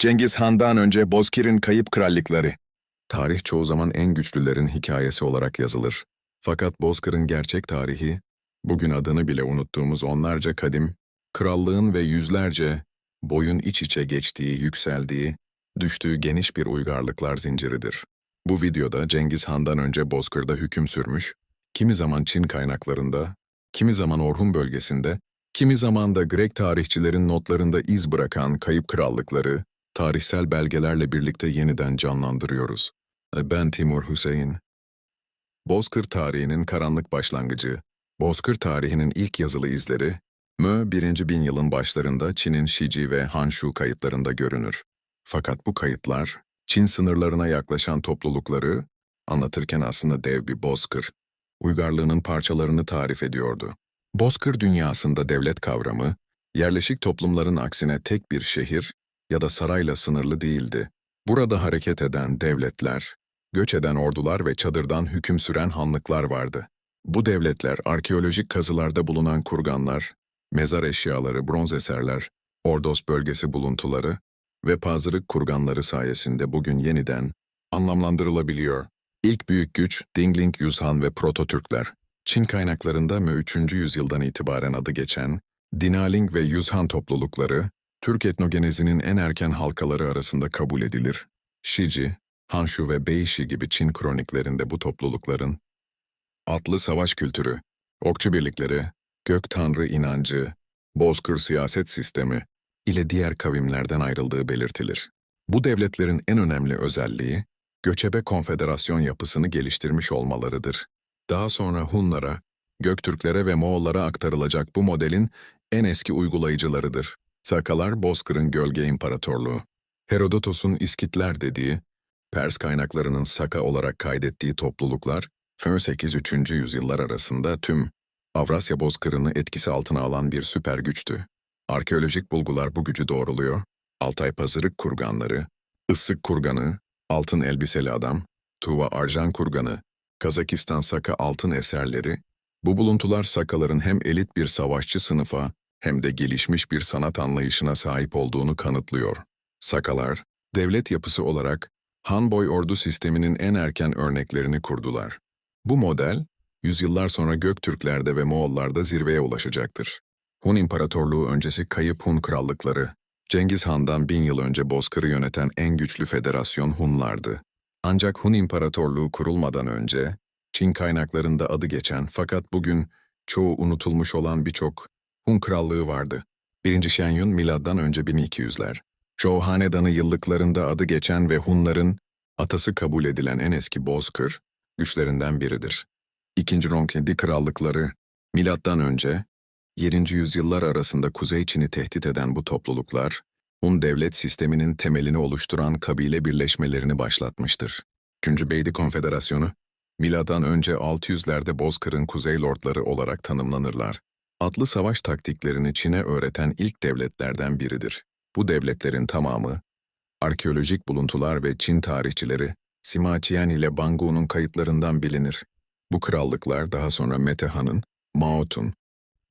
Cengiz Han'dan önce Bozkir'in kayıp krallıkları. Tarih çoğu zaman en güçlülerin hikayesi olarak yazılır. Fakat Bozkır'ın gerçek tarihi, bugün adını bile unuttuğumuz onlarca kadim, krallığın ve yüzlerce boyun iç içe geçtiği, yükseldiği, düştüğü geniş bir uygarlıklar zinciridir. Bu videoda Cengiz Han'dan önce Bozkır'da hüküm sürmüş, kimi zaman Çin kaynaklarında, kimi zaman Orhun bölgesinde, kimi zaman da Grek tarihçilerin notlarında iz bırakan kayıp krallıkları, tarihsel belgelerle birlikte yeniden canlandırıyoruz. Ben Timur Hüseyin. Bozkır tarihinin karanlık başlangıcı, Bozkır tarihinin ilk yazılı izleri, Mö 1. bin yılın başlarında Çin'in Şici ve Hanshu kayıtlarında görünür. Fakat bu kayıtlar, Çin sınırlarına yaklaşan toplulukları, anlatırken aslında dev bir bozkır, uygarlığının parçalarını tarif ediyordu. Bozkır dünyasında devlet kavramı, yerleşik toplumların aksine tek bir şehir ya da sarayla sınırlı değildi. Burada hareket eden devletler, göç eden ordular ve çadırdan hüküm süren hanlıklar vardı. Bu devletler arkeolojik kazılarda bulunan kurganlar, mezar eşyaları, bronz eserler, Ordos bölgesi buluntuları ve pazırık kurganları sayesinde bugün yeniden anlamlandırılabiliyor. İlk büyük güç Dingling Yuzhan ve Proto-Türkler. Çin kaynaklarında Mö 3. yüzyıldan itibaren adı geçen Dinaling ve Yuzhan toplulukları, Türk etnogenezinin en erken halkaları arasında kabul edilir. Şici, Hanshu ve Beishi gibi Çin kroniklerinde bu toplulukların atlı savaş kültürü, okçu birlikleri, gök tanrı inancı, bozkır siyaset sistemi ile diğer kavimlerden ayrıldığı belirtilir. Bu devletlerin en önemli özelliği, göçebe konfederasyon yapısını geliştirmiş olmalarıdır. Daha sonra Hunlara, Göktürklere ve Moğollara aktarılacak bu modelin en eski uygulayıcılarıdır. Sakalar Bozkır'ın gölge imparatorluğu. Herodotos'un İskitler dediği, Pers kaynaklarının Saka olarak kaydettiği topluluklar, F8-3. yüzyıllar arasında tüm Avrasya Bozkırı'nı etkisi altına alan bir süper güçtü. Arkeolojik bulgular bu gücü doğruluyor. Altay Pazırık kurganları, Issık kurganı, Altın Elbiseli Adam, Tuva Arjan kurganı, Kazakistan Saka altın eserleri, bu buluntular Sakaların hem elit bir savaşçı sınıfa hem de gelişmiş bir sanat anlayışına sahip olduğunu kanıtlıyor. Sakalar, devlet yapısı olarak Han boy ordu sisteminin en erken örneklerini kurdular. Bu model, yüzyıllar sonra Göktürklerde ve Moğollarda zirveye ulaşacaktır. Hun İmparatorluğu öncesi kayıp Hun krallıkları, Cengiz Han'dan bin yıl önce Bozkır'ı yöneten en güçlü federasyon Hunlardı. Ancak Hun İmparatorluğu kurulmadan önce, Çin kaynaklarında adı geçen fakat bugün çoğu unutulmuş olan birçok Hun krallığı vardı. 1. Shenyun milattan önce 1200'ler. Zhou Hanedanı yıllıklarında adı geçen ve Hunların atası kabul edilen en eski Bozkır, güçlerinden biridir. 2. Ronkedi krallıkları, milattan önce 7. yüzyıllar arasında Kuzey Çin'i tehdit eden bu topluluklar, Hun devlet sisteminin temelini oluşturan kabile birleşmelerini başlatmıştır. 3. Beydi Konfederasyonu, milattan önce 600'lerde Bozkır'ın kuzey lordları olarak tanımlanırlar. Atlı savaş taktiklerini Çin'e öğreten ilk devletlerden biridir. Bu devletlerin tamamı, arkeolojik buluntular ve Çin tarihçileri, Sima Qian ile Bangu'nun kayıtlarından bilinir. Bu krallıklar daha sonra Metehan'ın, Maot'un,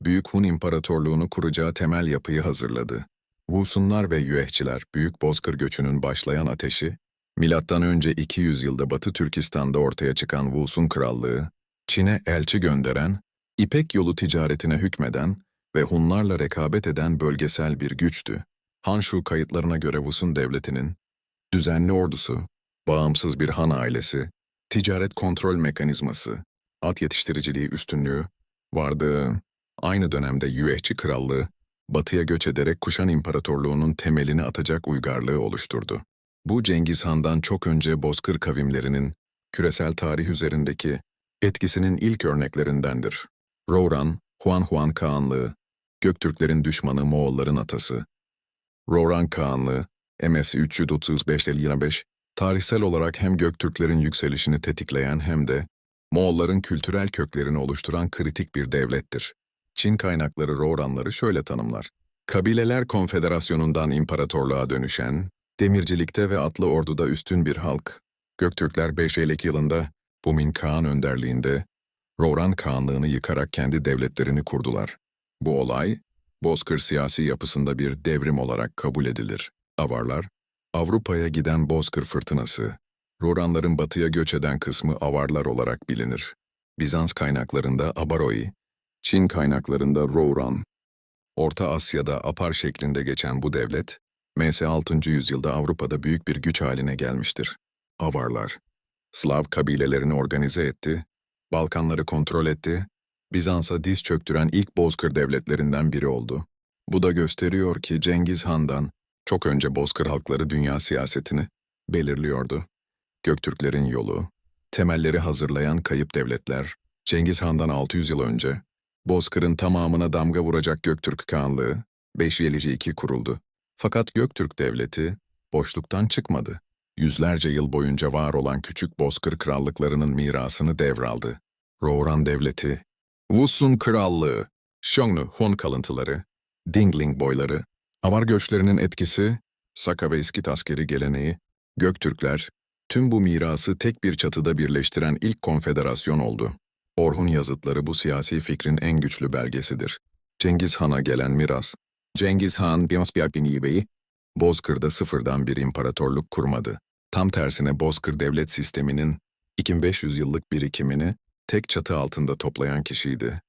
Büyük Hun İmparatorluğunu kuracağı temel yapıyı hazırladı. Wusunlar ve Yüehçiler, Büyük Bozkır göçünün başlayan ateşi, milattan önce 200 yılda Batı Türkistan'da ortaya çıkan Wusun Krallığı, Çin'e elçi gönderen, İpek yolu ticaretine hükmeden ve Hunlarla rekabet eden bölgesel bir güçtü. Hanshu kayıtlarına göre Wusun devletinin düzenli ordusu, bağımsız bir han ailesi, ticaret kontrol mekanizması, at yetiştiriciliği üstünlüğü vardı. Aynı dönemde Yüehçi Krallığı, batıya göç ederek Kuşan İmparatorluğu'nun temelini atacak uygarlığı oluşturdu. Bu Cengiz Han'dan çok önce Bozkır kavimlerinin küresel tarih üzerindeki etkisinin ilk örneklerindendir. Rouran, Huan Huan Kağanlığı, Göktürklerin düşmanı Moğolların atası. Rouran Kağanlığı, MS 335-25, tarihsel olarak hem Göktürklerin yükselişini tetikleyen hem de Moğolların kültürel köklerini oluşturan kritik bir devlettir. Çin kaynakları Rouranları şöyle tanımlar. Kabileler konfederasyonundan imparatorluğa dönüşen, demircilikte ve atlı orduda üstün bir halk. Göktürkler 5 Eylek yılında Bumin Kağan önderliğinde Rouran Kağanlığını yıkarak kendi devletlerini kurdular. Bu olay, Bozkır siyasi yapısında bir devrim olarak kabul edilir. Avarlar, Avrupa'ya giden Bozkır Fırtınası, Roranların batıya göç eden kısmı Avarlar olarak bilinir. Bizans kaynaklarında Abaroi, Çin kaynaklarında Rouran. Orta Asya'da Apar şeklinde geçen bu devlet, MS 6. yüzyılda Avrupa'da büyük bir güç haline gelmiştir. Avarlar, Slav kabilelerini organize etti, Balkanları kontrol etti, Bizans'a diz çöktüren ilk bozkır devletlerinden biri oldu. Bu da gösteriyor ki Cengiz Han'dan çok önce bozkır halkları dünya siyasetini belirliyordu. Göktürklerin yolu, temelleri hazırlayan kayıp devletler, Cengiz Han'dan 600 yıl önce, Bozkır'ın tamamına damga vuracak Göktürk Kağanlığı, Beşyelici II kuruldu. Fakat Göktürk Devleti, boşluktan çıkmadı. Yüzlerce yıl boyunca var olan küçük Bozkır krallıklarının mirasını devraldı. Rouran Devleti, Wusun Krallığı, Xiongnu Hun kalıntıları, Dingling boyları, Avar göçlerinin etkisi, Saka ve İskit askeri geleneği, Göktürkler, tüm bu mirası tek bir çatıda birleştiren ilk konfederasyon oldu. Orhun yazıtları bu siyasi fikrin en güçlü belgesidir. Cengiz Han'a gelen miras. Cengiz Han, Bey'i, Bozkır'da sıfırdan bir imparatorluk kurmadı. Tam tersine Bozkır devlet sisteminin 2500 yıllık birikimini tek çatı altında toplayan kişiydi.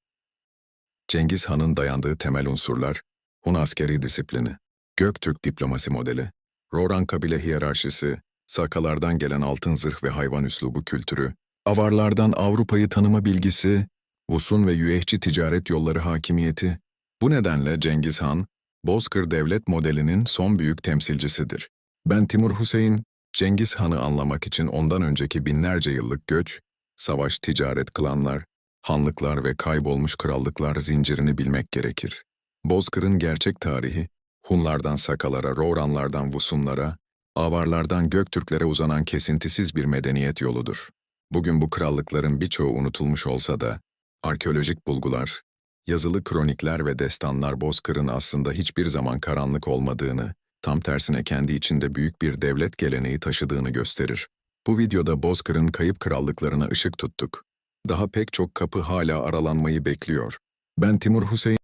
Cengiz Han'ın dayandığı temel unsurlar, Hun askeri disiplini, Göktürk diplomasi modeli, Roran kabile hiyerarşisi, Sakalardan gelen altın zırh ve hayvan üslubu kültürü, Avarlardan Avrupa'yı tanıma bilgisi, Vusun ve Yüehçi ticaret yolları hakimiyeti, bu nedenle Cengiz Han, Bozkır devlet modelinin son büyük temsilcisidir. Ben Timur Hüseyin, Cengiz Han'ı anlamak için ondan önceki binlerce yıllık göç, savaş, ticaret, klanlar, hanlıklar ve kaybolmuş krallıklar zincirini bilmek gerekir. Bozkır'ın gerçek tarihi, Hunlardan Sakalara, Roranlardan Vusunlara, Avarlardan Göktürklere uzanan kesintisiz bir medeniyet yoludur. Bugün bu krallıkların birçoğu unutulmuş olsa da, arkeolojik bulgular, yazılı kronikler ve destanlar Bozkır'ın aslında hiçbir zaman karanlık olmadığını, tam tersine kendi içinde büyük bir devlet geleneği taşıdığını gösterir. Bu videoda Bozkır'ın kayıp krallıklarına ışık tuttuk. Daha pek çok kapı hala aralanmayı bekliyor. Ben Timur Hüseyin.